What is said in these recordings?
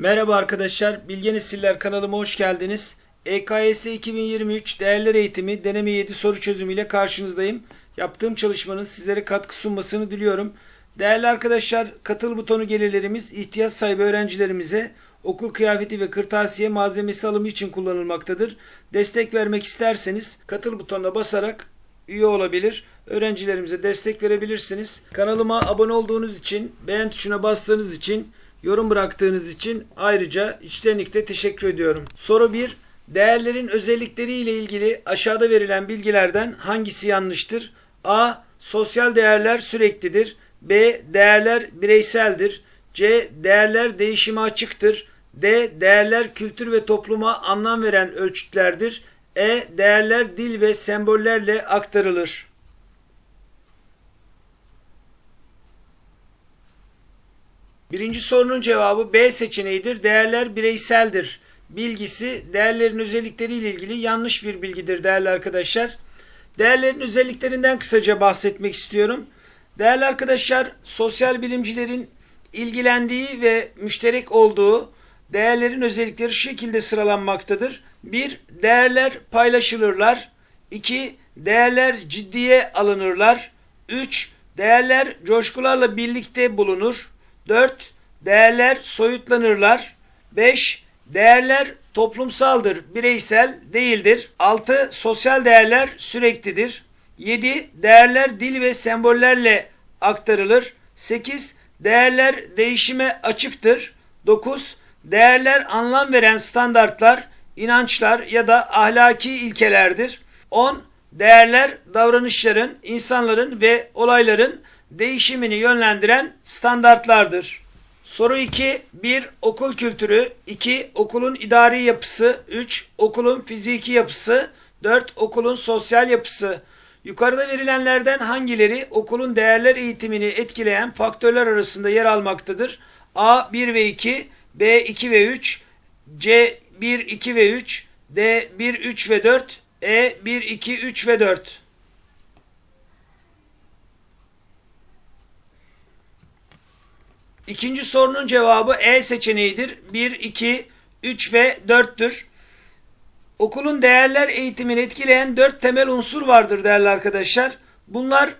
Merhaba arkadaşlar, Bilge Nesiller kanalıma hoş geldiniz. EKS 2023 Değerler Eğitimi Deneme 7 soru çözümüyle karşınızdayım. Yaptığım çalışmanın sizlere katkı sunmasını diliyorum. Değerli arkadaşlar, katıl butonu gelirlerimiz ihtiyaç sahibi öğrencilerimize okul kıyafeti ve kırtasiye malzemesi alımı için kullanılmaktadır. Destek vermek isterseniz katıl butonuna basarak üye olabilir. Öğrencilerimize destek verebilirsiniz. Kanalıma abone olduğunuz için, beğen tuşuna bastığınız için, yorum bıraktığınız için ayrıca içtenlikle teşekkür ediyorum. Soru 1. Değerlerin özellikleri ile ilgili aşağıda verilen bilgilerden hangisi yanlıştır? A. Sosyal değerler süreklidir. B. Değerler bireyseldir. C. Değerler değişime açıktır. D. Değerler kültür ve topluma anlam veren ölçütlerdir. E. Değerler dil ve sembollerle aktarılır. Birinci sorunun cevabı B seçeneğidir. Değerler bireyseldir. Bilgisi değerlerin özellikleriyle ilgili yanlış bir bilgidir değerli arkadaşlar. Değerlerin özelliklerinden kısaca bahsetmek istiyorum. Değerli arkadaşlar, sosyal bilimcilerin ilgilendiği ve müşterek olduğu değerlerin özellikleri şu şekilde sıralanmaktadır. 1. Değerler paylaşılırlar. 2. Değerler ciddiye alınırlar. 3. Değerler coşkularla birlikte bulunur. 4. Değerler soyutlanırlar. 5. Değerler toplumsaldır, bireysel değildir. 6. Sosyal değerler süreklidir. 7. Değerler dil ve sembollerle aktarılır. 8. Değerler değişime açıktır. 9. Değerler anlam veren standartlar, inançlar ya da ahlaki ilkelerdir. 10. Değerler davranışların, insanların ve olayların değişimini yönlendiren standartlardır. Soru 2. 1. Okul kültürü. 2. Okulun idari yapısı. 3. Okulun fiziki yapısı. 4. Okulun sosyal yapısı. Yukarıda verilenlerden hangileri okulun değerler eğitimini etkileyen faktörler arasında yer almaktadır? A 1 ve 2, B 2 ve 3, C 1, 2 ve 3, D 1, 3 ve 4, E 1, 2, 3 ve 4. İkinci sorunun cevabı E seçeneğidir. 1, 2, 3 ve 4'tür. Okulun değerler eğitimini etkileyen 4 temel unsur vardır değerli arkadaşlar. Bunlar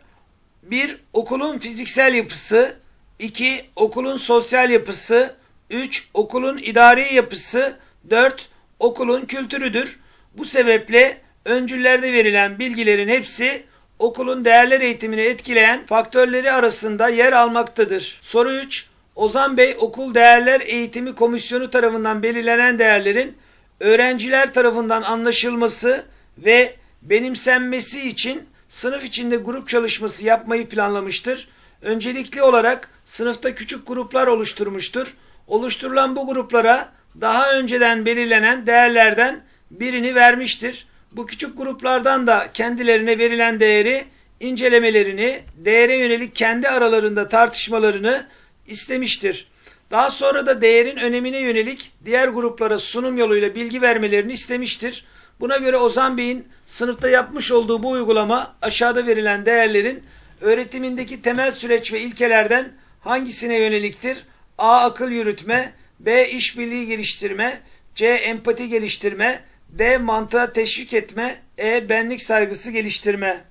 1. Okulun fiziksel yapısı 2. Okulun sosyal yapısı 3. Okulun idari yapısı 4. Okulun kültürüdür. Bu sebeple öncüllerde verilen bilgilerin hepsi okulun değerler eğitimini etkileyen faktörleri arasında yer almaktadır. Soru 3. Ozan Bey Okul Değerler Eğitimi Komisyonu tarafından belirlenen değerlerin öğrenciler tarafından anlaşılması ve benimsenmesi için sınıf içinde grup çalışması yapmayı planlamıştır. Öncelikli olarak sınıfta küçük gruplar oluşturmuştur. Oluşturulan bu gruplara daha önceden belirlenen değerlerden birini vermiştir. Bu küçük gruplardan da kendilerine verilen değeri incelemelerini, değere yönelik kendi aralarında tartışmalarını istemiştir. Daha sonra da değerin önemine yönelik diğer gruplara sunum yoluyla bilgi vermelerini istemiştir. Buna göre Ozan Bey'in sınıfta yapmış olduğu bu uygulama aşağıda verilen değerlerin öğretimindeki temel süreç ve ilkelerden hangisine yöneliktir? A. Akıl yürütme B. işbirliği geliştirme C. Empati geliştirme D. Mantığa teşvik etme E. Benlik saygısı geliştirme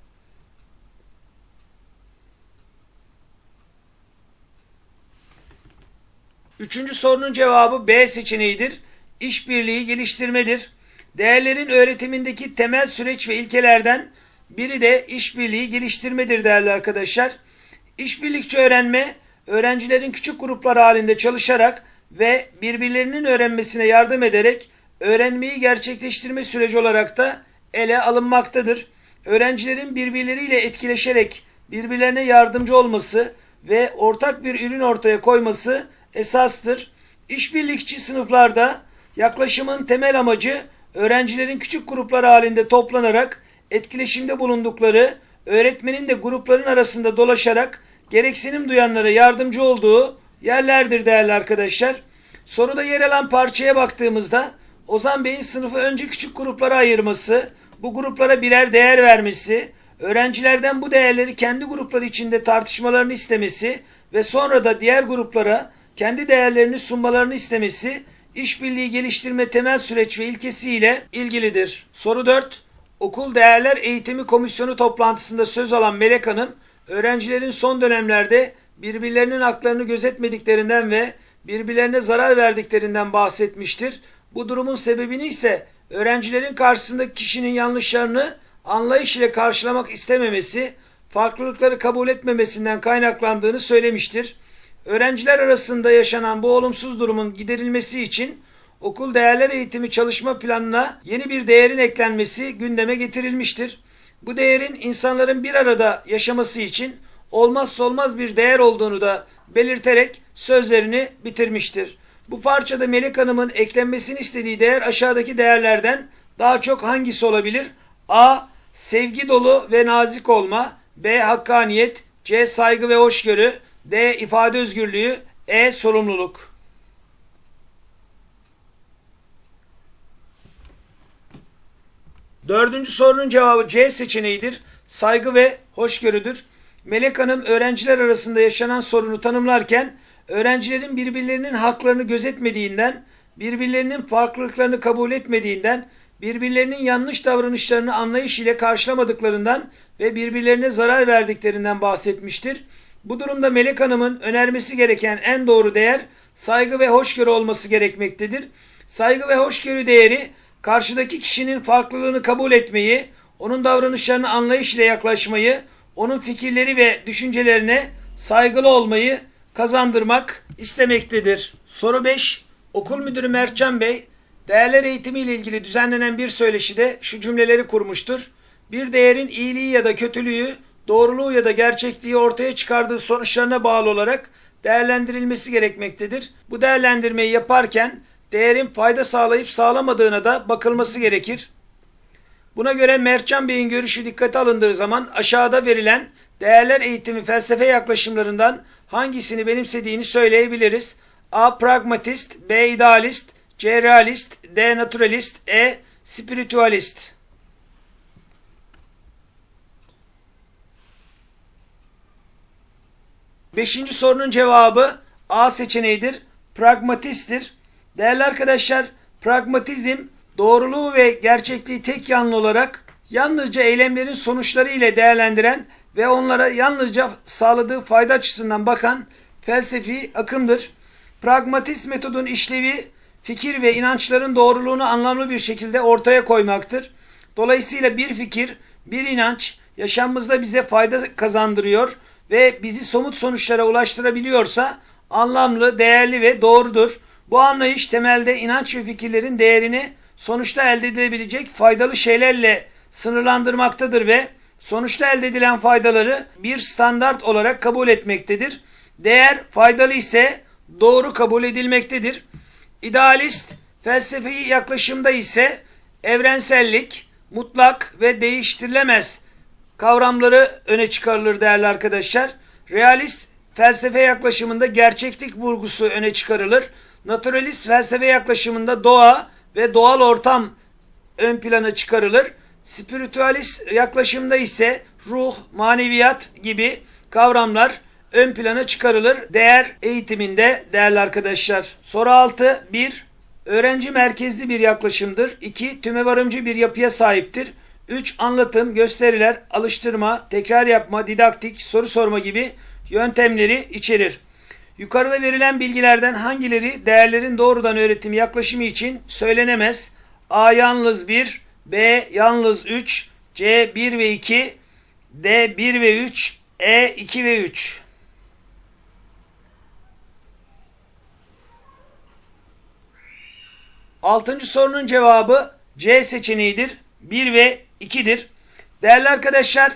Üçüncü sorunun cevabı B seçeneğidir. İşbirliği geliştirmedir. Değerlerin öğretimindeki temel süreç ve ilkelerden biri de işbirliği geliştirmedir değerli arkadaşlar. İşbirlikçi öğrenme, öğrencilerin küçük gruplar halinde çalışarak ve birbirlerinin öğrenmesine yardım ederek öğrenmeyi gerçekleştirme süreci olarak da ele alınmaktadır. Öğrencilerin birbirleriyle etkileşerek birbirlerine yardımcı olması ve ortak bir ürün ortaya koyması esastır. İşbirlikçi sınıflarda yaklaşımın temel amacı öğrencilerin küçük gruplar halinde toplanarak etkileşimde bulundukları, öğretmenin de grupların arasında dolaşarak gereksinim duyanlara yardımcı olduğu yerlerdir değerli arkadaşlar. Soruda yer alan parçaya baktığımızda Ozan Bey'in sınıfı önce küçük gruplara ayırması, bu gruplara birer değer vermesi, öğrencilerden bu değerleri kendi grupları içinde tartışmalarını istemesi ve sonra da diğer gruplara kendi değerlerini sunmalarını istemesi işbirliği geliştirme temel süreç ve ilkesiyle ilgilidir. Soru 4. Okul Değerler Eğitimi Komisyonu toplantısında söz alan Melek Hanım, öğrencilerin son dönemlerde birbirlerinin haklarını gözetmediklerinden ve birbirlerine zarar verdiklerinden bahsetmiştir. Bu durumun sebebini ise öğrencilerin karşısındaki kişinin yanlışlarını anlayış ile karşılamak istememesi, farklılıkları kabul etmemesinden kaynaklandığını söylemiştir. Öğrenciler arasında yaşanan bu olumsuz durumun giderilmesi için okul değerler eğitimi çalışma planına yeni bir değerin eklenmesi gündeme getirilmiştir. Bu değerin insanların bir arada yaşaması için olmazsa olmaz bir değer olduğunu da belirterek sözlerini bitirmiştir. Bu parçada Melek Hanım'ın eklenmesini istediği değer aşağıdaki değerlerden daha çok hangisi olabilir? A. Sevgi dolu ve nazik olma. B. Hakkaniyet. C. Saygı ve hoşgörü. D. ifade özgürlüğü. E. Sorumluluk. Dördüncü sorunun cevabı C seçeneğidir. Saygı ve hoşgörüdür. Melek Hanım öğrenciler arasında yaşanan sorunu tanımlarken öğrencilerin birbirlerinin haklarını gözetmediğinden, birbirlerinin farklılıklarını kabul etmediğinden, birbirlerinin yanlış davranışlarını anlayış ile karşılamadıklarından ve birbirlerine zarar verdiklerinden bahsetmiştir. Bu durumda Melek Hanım'ın önermesi gereken en doğru değer saygı ve hoşgörü olması gerekmektedir. Saygı ve hoşgörü değeri karşıdaki kişinin farklılığını kabul etmeyi, onun davranışlarını anlayış ile yaklaşmayı, onun fikirleri ve düşüncelerine saygılı olmayı kazandırmak istemektedir. Soru 5. Okul müdürü Mertcan Bey, değerler eğitimi ile ilgili düzenlenen bir söyleşide şu cümleleri kurmuştur. Bir değerin iyiliği ya da kötülüğü, doğruluğu ya da gerçekliği ortaya çıkardığı sonuçlarına bağlı olarak değerlendirilmesi gerekmektedir. Bu değerlendirmeyi yaparken değerin fayda sağlayıp sağlamadığına da bakılması gerekir. Buna göre Mertcan Bey'in görüşü dikkate alındığı zaman aşağıda verilen değerler eğitimi felsefe yaklaşımlarından hangisini benimsediğini söyleyebiliriz. A. Pragmatist B. idealist C. Realist D. Naturalist E. Spiritualist Beşinci sorunun cevabı A seçeneğidir. Pragmatisttir. Değerli arkadaşlar, pragmatizm doğruluğu ve gerçekliği tek yanlı olarak yalnızca eylemlerin sonuçları ile değerlendiren ve onlara yalnızca sağladığı fayda açısından bakan felsefi akımdır. Pragmatist metodun işlevi fikir ve inançların doğruluğunu anlamlı bir şekilde ortaya koymaktır. Dolayısıyla bir fikir, bir inanç yaşamımızda bize fayda kazandırıyor ve bizi somut sonuçlara ulaştırabiliyorsa anlamlı, değerli ve doğrudur. Bu anlayış temelde inanç ve fikirlerin değerini sonuçta elde edilebilecek faydalı şeylerle sınırlandırmaktadır ve sonuçta elde edilen faydaları bir standart olarak kabul etmektedir. Değer faydalı ise doğru kabul edilmektedir. İdealist felsefi yaklaşımda ise evrensellik, mutlak ve değiştirilemez kavramları öne çıkarılır değerli arkadaşlar. Realist felsefe yaklaşımında gerçeklik vurgusu öne çıkarılır. Naturalist felsefe yaklaşımında doğa ve doğal ortam ön plana çıkarılır. Spiritüalist yaklaşımda ise ruh, maneviyat gibi kavramlar ön plana çıkarılır. Değer eğitiminde değerli arkadaşlar. Soru 6. 1. Öğrenci merkezli bir yaklaşımdır. 2. Tümevarımcı bir yapıya sahiptir. 3. Anlatım, gösteriler, alıştırma, tekrar yapma, didaktik, soru sorma gibi yöntemleri içerir. Yukarıda verilen bilgilerden hangileri değerlerin doğrudan öğretimi yaklaşımı için söylenemez? A yalnız 1, B yalnız 3, C 1 ve 2, D 1 ve 3, E 2 ve 3. Altıncı sorunun cevabı C seçeneğidir. 1 ve 2'dir. Değerli arkadaşlar,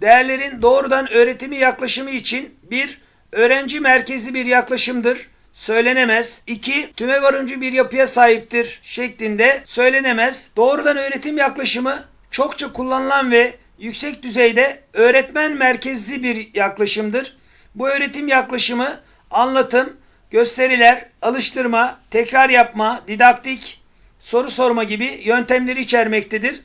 değerlerin doğrudan öğretimi yaklaşımı için 1. Öğrenci merkezli bir yaklaşımdır. Söylenemez. 2. Tüme varımcı bir yapıya sahiptir şeklinde söylenemez. Doğrudan öğretim yaklaşımı çokça kullanılan ve yüksek düzeyde öğretmen merkezli bir yaklaşımdır. Bu öğretim yaklaşımı anlatım, gösteriler, alıştırma, tekrar yapma, didaktik, soru sorma gibi yöntemleri içermektedir.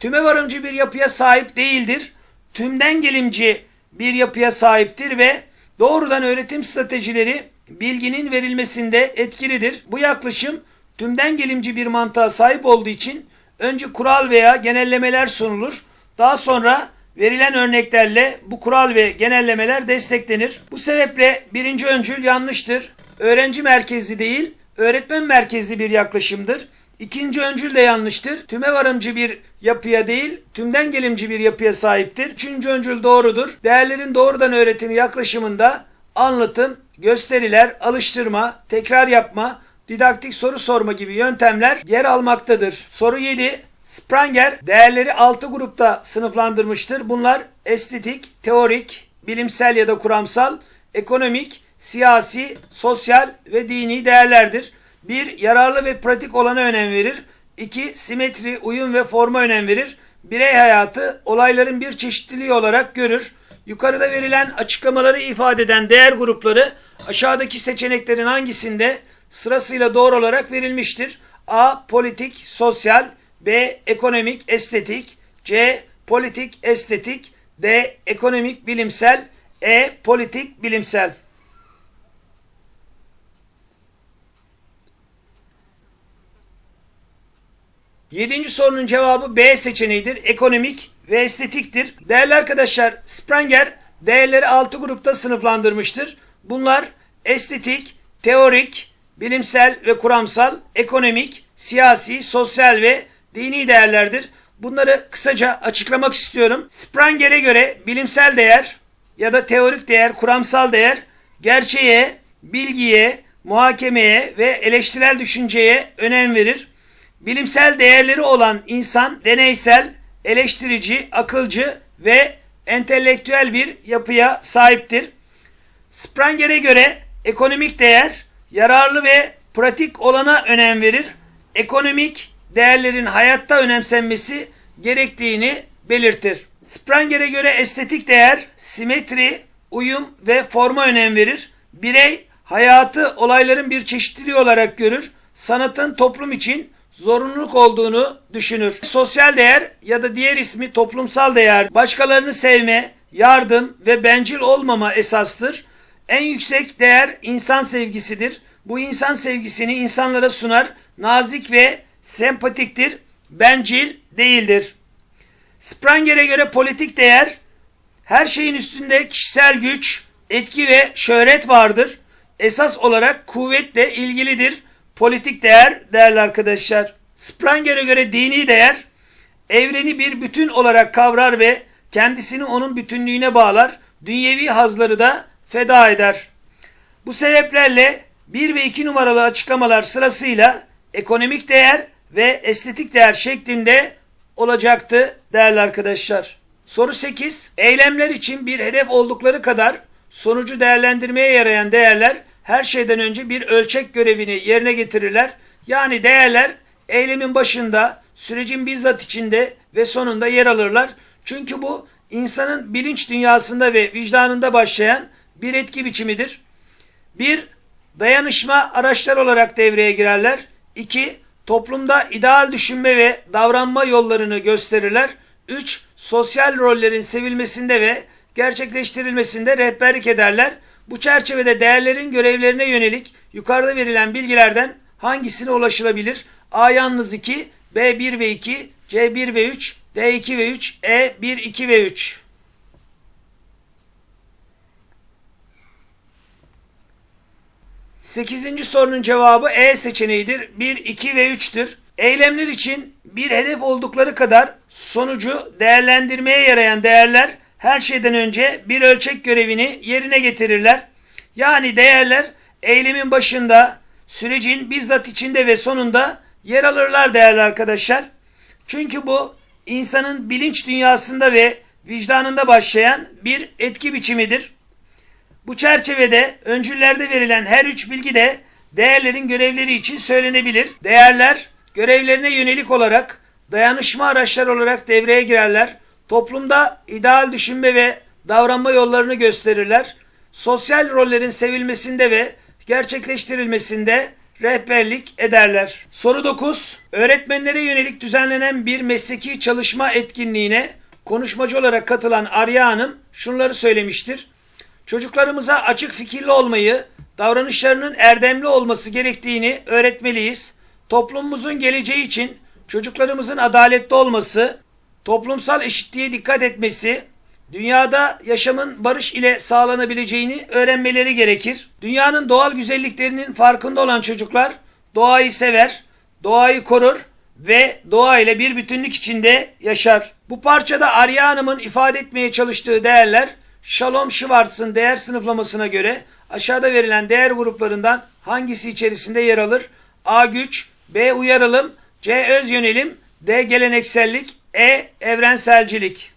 Tüme varımcı bir yapıya sahip değildir. Tümden gelimci bir yapıya sahiptir ve doğrudan öğretim stratejileri bilginin verilmesinde etkilidir. Bu yaklaşım tümden gelimci bir mantığa sahip olduğu için önce kural veya genellemeler sunulur. Daha sonra verilen örneklerle bu kural ve genellemeler desteklenir. Bu sebeple birinci öncül yanlıştır. Öğrenci merkezli değil, öğretmen merkezli bir yaklaşımdır. İkinci öncül de yanlıştır. Tüme varımcı bir yapıya değil, tümden gelimci bir yapıya sahiptir. Üçüncü öncül doğrudur. Değerlerin doğrudan öğretimi yaklaşımında anlatım, gösteriler, alıştırma, tekrar yapma, didaktik soru sorma gibi yöntemler yer almaktadır. Soru 7. Spranger değerleri 6 grupta sınıflandırmıştır. Bunlar estetik, teorik, bilimsel ya da kuramsal, ekonomik, siyasi, sosyal ve dini değerlerdir. 1. Yararlı ve pratik olana önem verir. 2. Simetri, uyum ve forma önem verir. Birey hayatı olayların bir çeşitliliği olarak görür. Yukarıda verilen açıklamaları ifade eden değer grupları aşağıdaki seçeneklerin hangisinde sırasıyla doğru olarak verilmiştir? A. Politik, sosyal B. Ekonomik, estetik C. Politik, estetik D. Ekonomik, bilimsel E. Politik, bilimsel Yedinci sorunun cevabı B seçeneğidir. Ekonomik ve estetiktir. Değerli arkadaşlar Spranger değerleri 6 grupta sınıflandırmıştır. Bunlar estetik, teorik, bilimsel ve kuramsal, ekonomik, siyasi, sosyal ve dini değerlerdir. Bunları kısaca açıklamak istiyorum. Spranger'e göre bilimsel değer ya da teorik değer, kuramsal değer gerçeğe, bilgiye, muhakemeye ve eleştirel düşünceye önem verir. Bilimsel değerleri olan insan deneysel, eleştirici, akılcı ve entelektüel bir yapıya sahiptir. Spranger'e göre ekonomik değer yararlı ve pratik olana önem verir. Ekonomik değerlerin hayatta önemsenmesi gerektiğini belirtir. Spranger'e göre estetik değer simetri, uyum ve forma önem verir. Birey hayatı olayların bir çeşitliliği olarak görür. Sanatın toplum için zorunluluk olduğunu düşünür. Sosyal değer ya da diğer ismi toplumsal değer başkalarını sevme, yardım ve bencil olmama esastır. En yüksek değer insan sevgisidir. Bu insan sevgisini insanlara sunar, nazik ve sempatiktir, bencil değildir. Spranger'e göre politik değer her şeyin üstünde kişisel güç, etki ve şöhret vardır. Esas olarak kuvvetle ilgilidir. Politik değer değerli arkadaşlar. Spranger'e göre dini değer evreni bir bütün olarak kavrar ve kendisini onun bütünlüğüne bağlar. Dünyevi hazları da feda eder. Bu sebeplerle 1 ve 2 numaralı açıklamalar sırasıyla ekonomik değer ve estetik değer şeklinde olacaktı değerli arkadaşlar. Soru 8. Eylemler için bir hedef oldukları kadar sonucu değerlendirmeye yarayan değerler her şeyden önce bir ölçek görevini yerine getirirler. Yani değerler eylemin başında, sürecin bizzat içinde ve sonunda yer alırlar. Çünkü bu insanın bilinç dünyasında ve vicdanında başlayan bir etki biçimidir. Bir, dayanışma araçlar olarak devreye girerler. İki, toplumda ideal düşünme ve davranma yollarını gösterirler. Üç, sosyal rollerin sevilmesinde ve gerçekleştirilmesinde rehberlik ederler. Bu çerçevede değerlerin görevlerine yönelik yukarıda verilen bilgilerden hangisine ulaşılabilir? A yalnız 2, B 1 ve 2, C 1 ve 3, D 2 ve 3, E 1, 2 ve 3. Sekizinci sorunun cevabı E seçeneğidir. 1, 2 ve 3'tür. Eylemler için bir hedef oldukları kadar sonucu değerlendirmeye yarayan değerler her şeyden önce bir ölçek görevini yerine getirirler. Yani değerler eylemin başında, sürecin bizzat içinde ve sonunda yer alırlar değerli arkadaşlar. Çünkü bu insanın bilinç dünyasında ve vicdanında başlayan bir etki biçimidir. Bu çerçevede öncüllerde verilen her üç bilgi de değerlerin görevleri için söylenebilir. Değerler görevlerine yönelik olarak dayanışma araçları olarak devreye girerler. Toplumda ideal düşünme ve davranma yollarını gösterirler. Sosyal rollerin sevilmesinde ve gerçekleştirilmesinde rehberlik ederler. Soru 9. Öğretmenlere yönelik düzenlenen bir mesleki çalışma etkinliğine konuşmacı olarak katılan Arya Hanım şunları söylemiştir. Çocuklarımıza açık fikirli olmayı, davranışlarının erdemli olması gerektiğini öğretmeliyiz. Toplumumuzun geleceği için çocuklarımızın adaletli olması, toplumsal eşitliğe dikkat etmesi, dünyada yaşamın barış ile sağlanabileceğini öğrenmeleri gerekir. Dünyanın doğal güzelliklerinin farkında olan çocuklar doğayı sever, doğayı korur ve doğa ile bir bütünlük içinde yaşar. Bu parçada Arya Hanım'ın ifade etmeye çalıştığı değerler Shalom Schwartz'ın değer sınıflamasına göre aşağıda verilen değer gruplarından hangisi içerisinde yer alır? A. Güç B. Uyarılım C. Öz yönelim D. Geleneksellik E. Evrenselcilik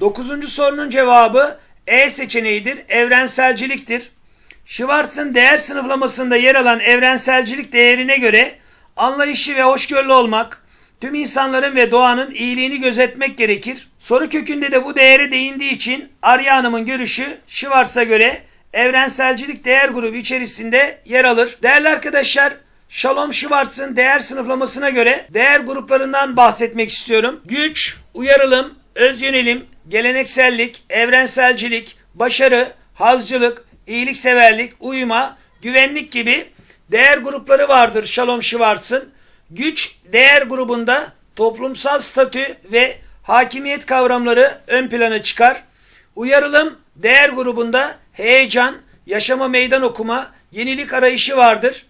Dokuzuncu sorunun cevabı E seçeneğidir. Evrenselciliktir. Schwartz'ın değer sınıflamasında yer alan evrenselcilik değerine göre anlayışlı ve hoşgörülü olmak, tüm insanların ve doğanın iyiliğini gözetmek gerekir. Soru kökünde de bu değere değindiği için Arya Hanım'ın görüşü Schwartz'a göre evrenselcilik değer grubu içerisinde yer alır. Değerli arkadaşlar, Shalom Schwartz'ın değer sınıflamasına göre değer gruplarından bahsetmek istiyorum. Güç, uyarılım, öz yönelim, geleneksellik, evrenselcilik, başarı, hazcılık, iyilikseverlik, uyuma, güvenlik gibi değer grupları vardır Shalom Schwartz'ın. Güç değer grubunda toplumsal statü ve hakimiyet kavramları ön plana çıkar. Uyarılım değer grubunda heyecan, yaşama meydan okuma, yenilik arayışı vardır.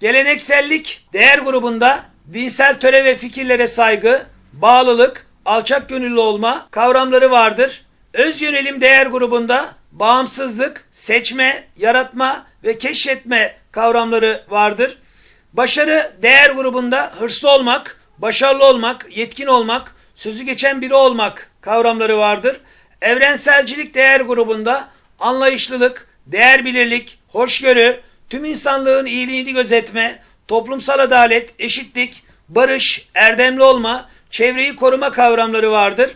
Geleneksellik değer grubunda dinsel töre ve fikirlere saygı, bağlılık, alçak gönüllü olma kavramları vardır. Öz yönelim değer grubunda bağımsızlık, seçme, yaratma ve keşfetme kavramları vardır. Başarı değer grubunda hırslı olmak, başarılı olmak, yetkin olmak, sözü geçen biri olmak kavramları vardır. Evrenselcilik değer grubunda anlayışlılık, değer bilirlik, hoşgörü, tüm insanlığın iyiliğini gözetme, toplumsal adalet, eşitlik, barış, erdemli olma, çevreyi koruma kavramları vardır.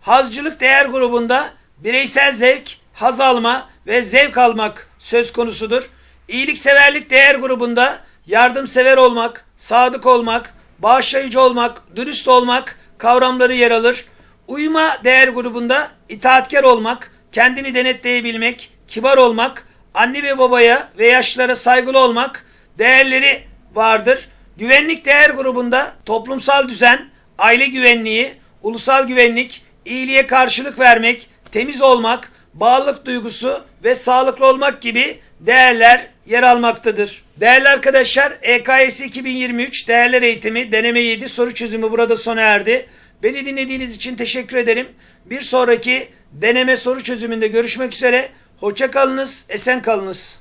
Hazcılık değer grubunda bireysel zevk, haz alma ve zevk almak söz konusudur. İyilikseverlik değer grubunda yardımsever olmak, sadık olmak, bağışlayıcı olmak, dürüst olmak kavramları yer alır. Uyuma değer grubunda itaatkar olmak, kendini denetleyebilmek, kibar olmak, anne ve babaya ve yaşlılara saygılı olmak değerleri vardır. Güvenlik değer grubunda toplumsal düzen, aile güvenliği, ulusal güvenlik, iyiliğe karşılık vermek, temiz olmak, bağlılık duygusu ve sağlıklı olmak gibi değerler yer almaktadır. Değerli arkadaşlar EKS 2023 değerler eğitimi deneme 7 soru çözümü burada sona erdi. Beni dinlediğiniz için teşekkür ederim. Bir sonraki deneme soru çözümünde görüşmek üzere. Hoşça kalınız, esen kalınız.